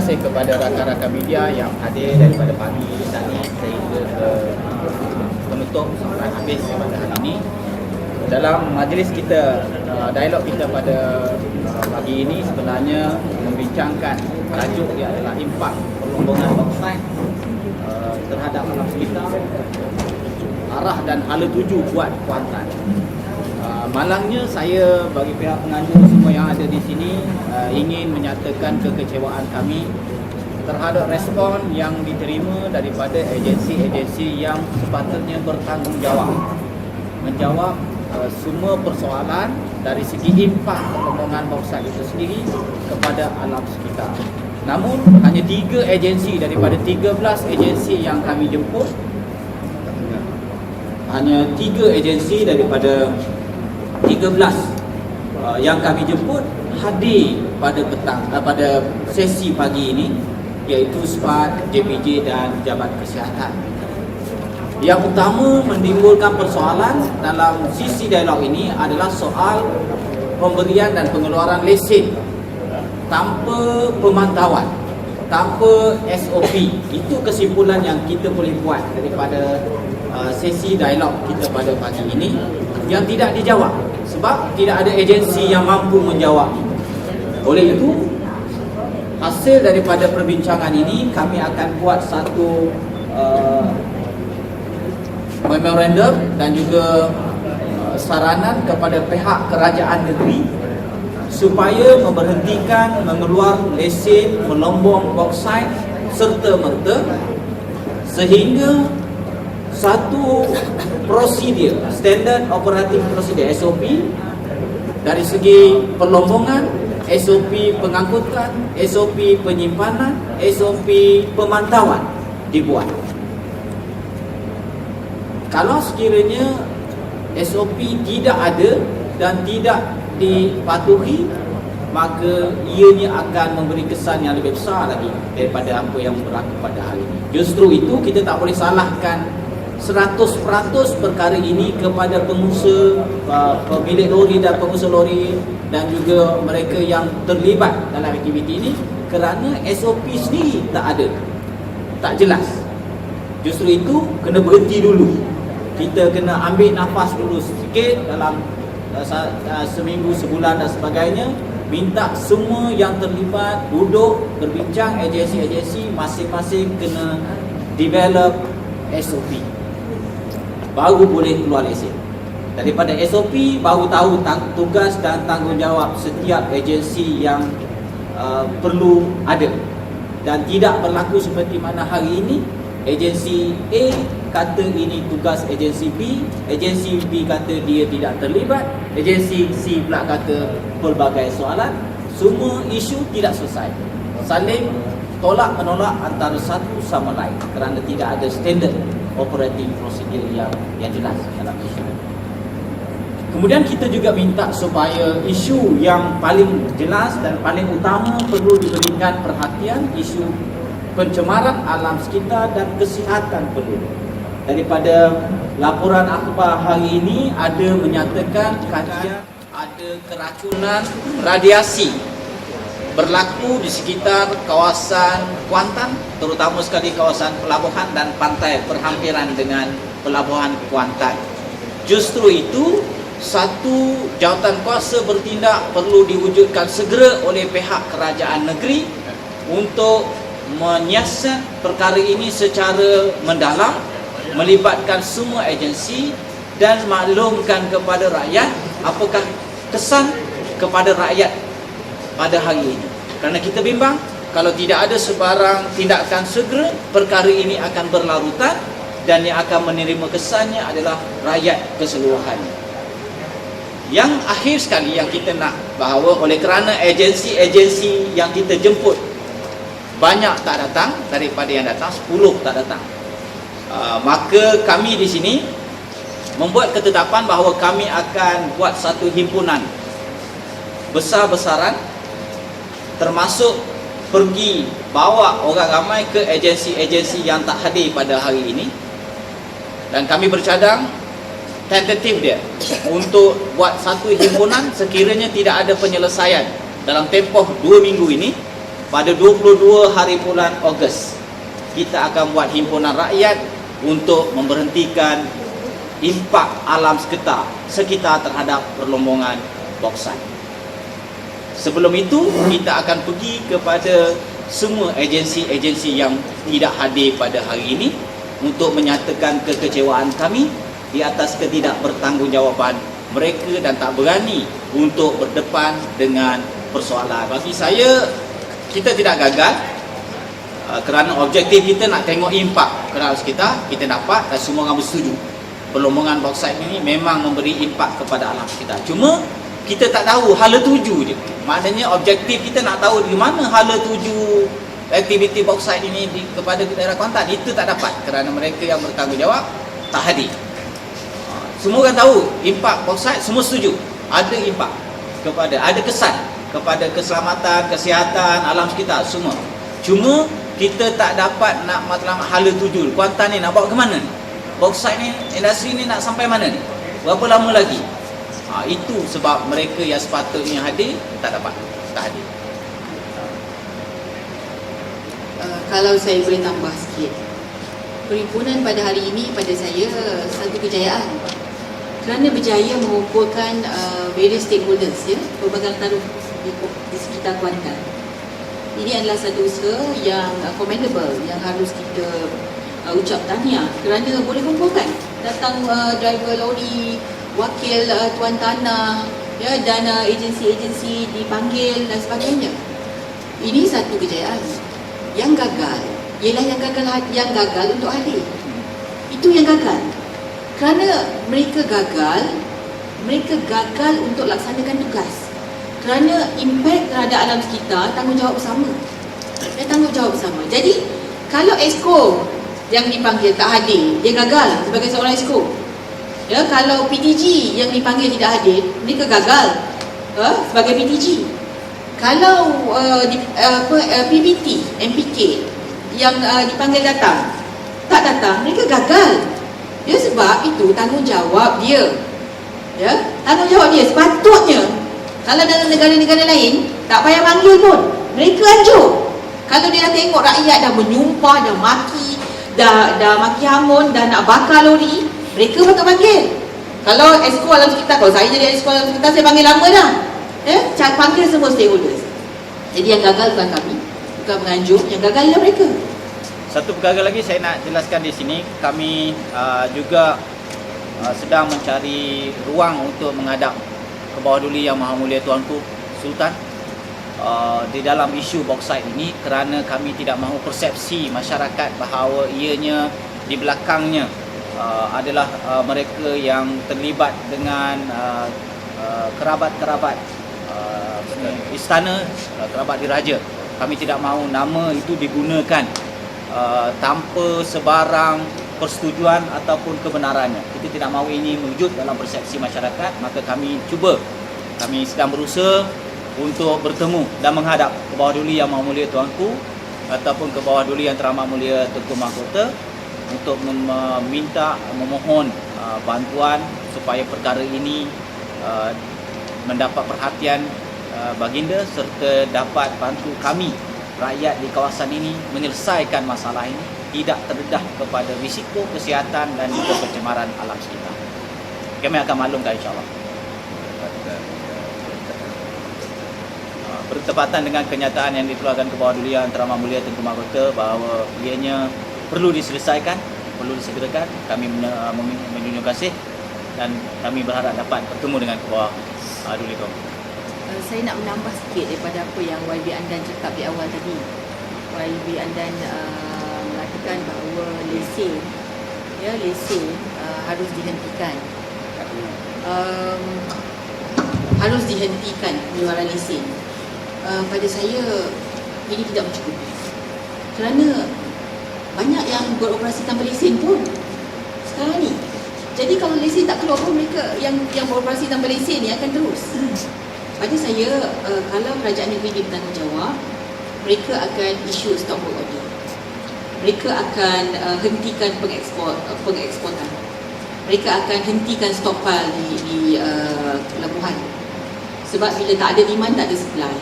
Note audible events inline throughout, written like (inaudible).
kasih kepada rakan-rakan media yang hadir daripada pagi tadi sehingga ke penutup sampai habis pada hari ini. Dalam majlis kita, uh, dialog kita pada pagi ini sebenarnya membincangkan tajuk dia adalah impak perlombongan bauxite uh, terhadap alam sekitar arah dan hala tuju buat Kuantan. Malangnya saya bagi pihak penganjur semua yang ada di sini uh, ingin menyatakan kekecewaan kami terhadap respon yang diterima daripada agensi-agensi yang sepatutnya bertanggungjawab menjawab uh, semua persoalan dari segi impak perlombongan bauxite itu sendiri kepada alam sekitar. Namun hanya tiga agensi daripada 13 agensi yang kami jemput hanya tiga agensi daripada 13 uh, yang kami jemput hadir pada petang uh, pada sesi pagi ini iaitu SPAT, JPJ dan Jabat Kesihatan. Yang utama menimbulkan persoalan dalam sisi dialog ini adalah soal pemberian dan pengeluaran lesen tanpa pemantauan, tanpa SOP. Itu kesimpulan yang kita boleh buat daripada uh, sesi dialog kita pada pagi ini yang tidak dijawab sebab tidak ada agensi yang mampu menjawab. Oleh itu, hasil daripada perbincangan ini kami akan buat satu uh, memorandum dan juga uh, saranan kepada pihak kerajaan negeri supaya memberhentikan mengeluar lesen melombong bauxite serta merta sehingga satu prosedur standard operating procedure SOP dari segi perlombongan SOP pengangkutan SOP penyimpanan SOP pemantauan dibuat kalau sekiranya SOP tidak ada dan tidak dipatuhi maka ianya akan memberi kesan yang lebih besar lagi daripada apa yang berlaku pada hari ini. Justru itu kita tak boleh salahkan 100% perkara ini kepada pengusaha uh, pemilik lori dan pengusaha lori dan juga mereka yang terlibat dalam aktiviti ini kerana SOP sendiri tak ada. Tak jelas. Justru itu kena berhenti dulu. Kita kena ambil nafas dulu sikit dalam uh, uh, seminggu, sebulan dan sebagainya minta semua yang terlibat duduk berbincang agensi-agensi masing-masing kena develop SOP baru boleh keluar lesen. Daripada SOP baru tahu tugas dan tanggungjawab setiap agensi yang uh, perlu ada. Dan tidak berlaku seperti mana hari ini agensi A kata ini tugas agensi B agensi B kata dia tidak terlibat agensi C pula kata pelbagai soalan. Semua isu tidak selesai. Saling tolak menolak antara satu sama lain kerana tidak ada standard operating procedure yang yang jelas dalam isu Kemudian kita juga minta supaya isu yang paling jelas dan paling utama perlu diberikan perhatian isu pencemaran alam sekitar dan kesihatan penduduk. Daripada laporan akhbar hari ini ada menyatakan kajian ada keracunan radiasi berlaku di sekitar kawasan Kuantan terutama sekali kawasan pelabuhan dan pantai berhampiran dengan pelabuhan Kuantan. Justru itu satu jawatan kuasa bertindak perlu diwujudkan segera oleh pihak kerajaan negeri untuk menyiasat perkara ini secara mendalam melibatkan semua agensi dan maklumkan kepada rakyat apakah kesan kepada rakyat pada hari ini. Kerana kita bimbang kalau tidak ada sebarang tindakan segera perkara ini akan berlarutan dan yang akan menerima kesannya adalah rakyat keseluruhannya. Yang akhir sekali yang kita nak bahawa oleh kerana agensi-agensi yang kita jemput banyak tak datang daripada yang datang 10 tak datang. Uh, maka kami di sini membuat ketetapan bahawa kami akan buat satu himpunan besar-besaran termasuk pergi bawa orang ramai ke agensi-agensi yang tak hadir pada hari ini dan kami bercadang tentatif dia untuk buat satu himpunan sekiranya tidak ada penyelesaian dalam tempoh dua minggu ini pada 22 hari bulan Ogos kita akan buat himpunan rakyat untuk memberhentikan impak alam sekitar sekitar terhadap perlombongan boksit. Sebelum itu kita akan pergi kepada semua agensi-agensi yang tidak hadir pada hari ini untuk menyatakan kekecewaan kami di atas ketidakbertanggungjawaban mereka dan tak berani untuk berdepan dengan persoalan. Bagi saya, kita tidak gagal uh, kerana objektif kita nak tengok impak kerana kita, kita dapat dan semua orang bersetuju. Perlombongan boksit ini memang memberi impak kepada alam kita. Cuma kita tak tahu hala tuju je. Maknanya objektif kita nak tahu di mana hala tuju aktiviti boksit ini di, kepada daerah Kuantan. Itu tak dapat kerana mereka yang bertanggungjawab tak hadir. Ha, semua orang tahu impak boksit semua setuju. Ada impak kepada ada kesan kepada keselamatan, kesihatan alam sekitar semua. Cuma kita tak dapat nak matlamat hala tuju. Kuantan ni nak bawa ke mana ni? Boksit ni industri ni nak sampai mana ni? Berapa lama lagi? Ha, itu sebab mereka yang sepatutnya hadir tak dapat, tak hadir. Uh, kalau saya boleh tambah sikit. Perhimpunan pada hari ini pada saya satu kejayaan. Kerana berjaya mengumpulkan uh, various stakeholders ya, Pelbagai taruh di, di sekitar Kuantan. Ini adalah satu usaha yang uh, commendable Yang harus kita uh, ucap tahniah Kerana boleh kumpulkan. Datang uh, driver lori, wakil uh, tuan tanah ya dan uh, agensi-agensi dipanggil dan sebagainya. Ini satu kejayaan. Yang gagal ialah yang gagal yang gagal untuk hadir. Itu yang gagal. Kerana mereka gagal, mereka gagal untuk laksanakan tugas. Kerana impak terhadap alam sekitar tanggungjawab bersama. Dan tanggungjawab bersama. Jadi kalau esko yang dipanggil tak hadir, dia gagal sebagai seorang esko. Ya, kalau PTG yang dipanggil tidak hadir, mereka gagal uh, sebagai PTG. Kalau uh, di, uh, apa, uh, PBT, MPK yang uh, dipanggil datang, tak datang, mereka gagal. Ya, sebab itu tanggungjawab dia. Ya, tanggungjawab dia sepatutnya kalau dalam negara-negara lain tak payah panggil pun, mereka hancur. Kalau dia dah tengok rakyat dah menyumpah, dah maki, dah dah maki hamun, dah nak bakar lori, mereka patut panggil. Kalau esko alam sekitar Kalau saya jadi esko alam sekitar Saya panggil lama dah. Eh? Panggil semua stakeholders. Jadi yang gagal bukan kami Bukan penganjur Yang gagal ialah mereka. Satu perkara lagi saya nak jelaskan di sini. Kami uh, juga uh, sedang mencari ruang untuk menghadap ke bawah duli yang maha mulia Tuanku Sultan. Uh, di dalam isu boksit ini kerana kami tidak mahu persepsi masyarakat bahawa ianya di belakangnya uh, adalah uh, mereka yang terlibat dengan uh, uh, kerabat-kerabat uh, istana, uh, kerabat diraja. Kami tidak mahu nama itu digunakan uh, tanpa sebarang persetujuan ataupun kebenarannya. Kita tidak mahu ini wujud dalam persepsi masyarakat, maka kami cuba kami sedang berusaha untuk bertemu dan menghadap ke bawah duli yang mahu mulia tuanku ataupun ke bawah duli yang teramat mulia Tunku Mahkota untuk meminta memohon uh, bantuan supaya perkara ini uh, mendapat perhatian uh, baginda serta dapat bantu kami rakyat di kawasan ini menyelesaikan masalah ini tidak terdedah kepada risiko kesihatan dan juga pencemaran alam sekitar. Kami akan maklumkan insyaAllah. Bertepatan dengan kenyataan yang dikeluarkan ke bawah dulian Teramat Mulia Tengku Mahkota bahawa ianya perlu diselesaikan, perlu disegerakan. Kami uh, menunjuk kasih dan kami berharap dapat bertemu dengan ketua uh, Duli Kong. Uh, saya nak menambah sikit daripada apa yang YB Andan cakap di awal tadi. YB Andan uh, mengatakan bahawa lesen ya lesen uh, harus dihentikan. Um, harus dihentikan pengeluaran lesen. Uh, pada saya ini tidak mencukupi. Kerana banyak yang beroperasi tanpa lesen pun. Sekarang ni jadi kalau lesen tak keluar pun mereka yang yang beroperasi tanpa lesen ni akan terus. Pada saya uh, kalau kerajaan negeri bertanggungjawab mereka akan issue stop work order. Mereka akan uh, hentikan pengekspor uh, pengeksportan. Mereka akan hentikan stockpile di, di uh, pelabuhan. Sebab bila tak ada demand tak ada supply.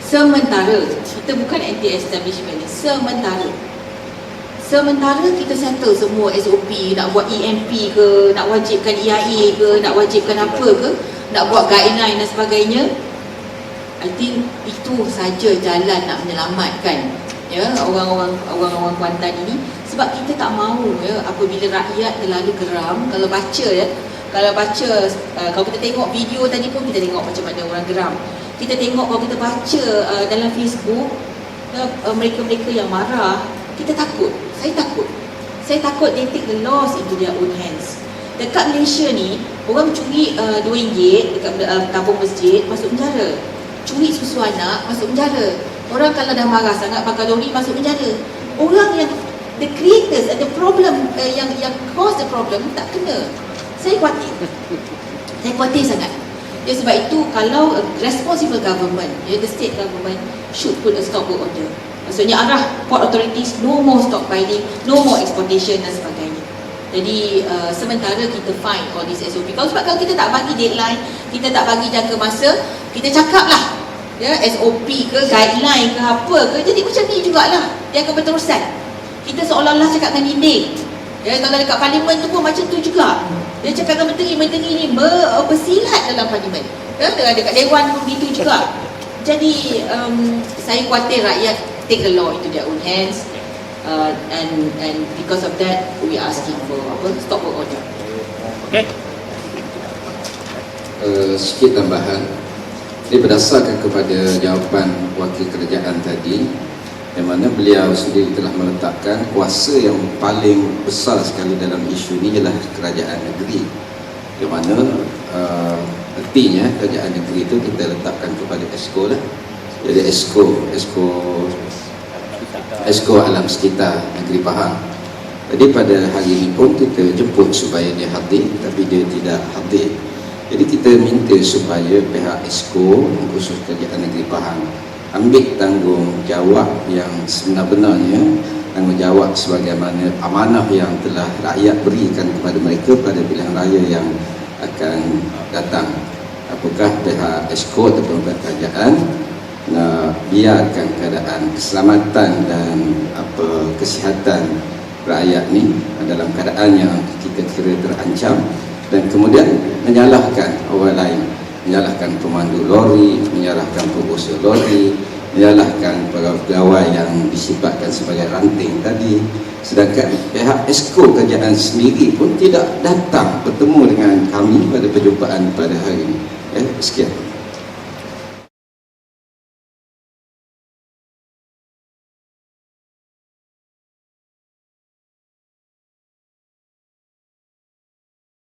Sementara kita bukan anti establishment sementara sementara kita settle semua SOP nak buat EMP ke nak wajibkan EIA ke nak wajibkan apa ke nak buat guideline dan sebagainya I think itu saja jalan nak menyelamatkan ya orang-orang orang-orang Kuantan ini. Sebab kita tak mahu ya apabila rakyat terlalu geram kalau baca ya kalau baca uh, kalau kita tengok video tadi pun kita tengok macam mana orang geram. Kita tengok kalau kita baca uh, dalam Facebook ya, uh, mereka-mereka yang marah kita takut saya takut. Saya takut they take the laws into their own hands. Dekat Malaysia ni orang curi uh, RM2 dekat uh, kampung masjid masuk penjara. Curi susu anak masuk penjara. Orang kalau dah marah sangat pakai lori masuk penjara. Orang yang the creators and the problem uh, yang yang cause the problem tak kena. Saya khawatir. (laughs) Saya khawatir sangat. Ya sebab itu kalau a responsible government ya the state government should put a stop work order maksudnya arah port authorities no more stockpiling no more exportation dan sebagainya. Jadi uh, sementara kita find all this SOP kalau sebab kalau kita tak bagi deadline kita tak bagi jangka masa kita cakap lah ya SOP ke guideline ke apa ke jadi macam ni jugalah. Dia akan berterusan. Kita seolah-olah cakap dengan dinding. Ya kalau dekat parlimen tu pun macam tu juga. Dia cakap dengan menteri menteri ni ber, bersilat dalam parlimen. Ya dekat dewan pun begitu juga. Jadi um, saya khawatir rakyat take the law into their own hands. Uh, and and because of that we are asking for apa stop work order. Okey. uh, sikit tambahan. Ini berdasarkan kepada jawapan wakil kerajaan tadi yang mana beliau sendiri telah meletakkan kuasa yang paling besar sekali dalam isu ini ialah kerajaan negeri. Yang mana uh, artinya kerajaan negeri itu kita letakkan kepada ESCO lah jadi ESCO ESCO ESCO alam sekitar negeri Pahang. Jadi pada hari ini pun kita jemput supaya dia hadir tapi dia tidak hadir. Jadi kita minta supaya pihak ESCO khusus kerajaan negeri Pahang ambil tanggungjawab yang sebenar-benarnya tanggungjawab sebagaimana amanah yang telah rakyat berikan kepada mereka pada pilihan raya yang akan datang. Apakah pihak ESCO ataupun pihak kerajaan nak biarkan keadaan keselamatan dan apa kesihatan rakyat ni dalam keadaan yang kita kira terancam dan kemudian menyalahkan orang lain menyalahkan pemandu lori, menyalahkan pengusaha lori, menyalahkan pegawai yang disifatkan sebagai ranting tadi. Sedangkan pihak esko kerajaan sendiri pun tidak datang bertemu dengan kami pada perjumpaan pada hari ini. Eh, sekian.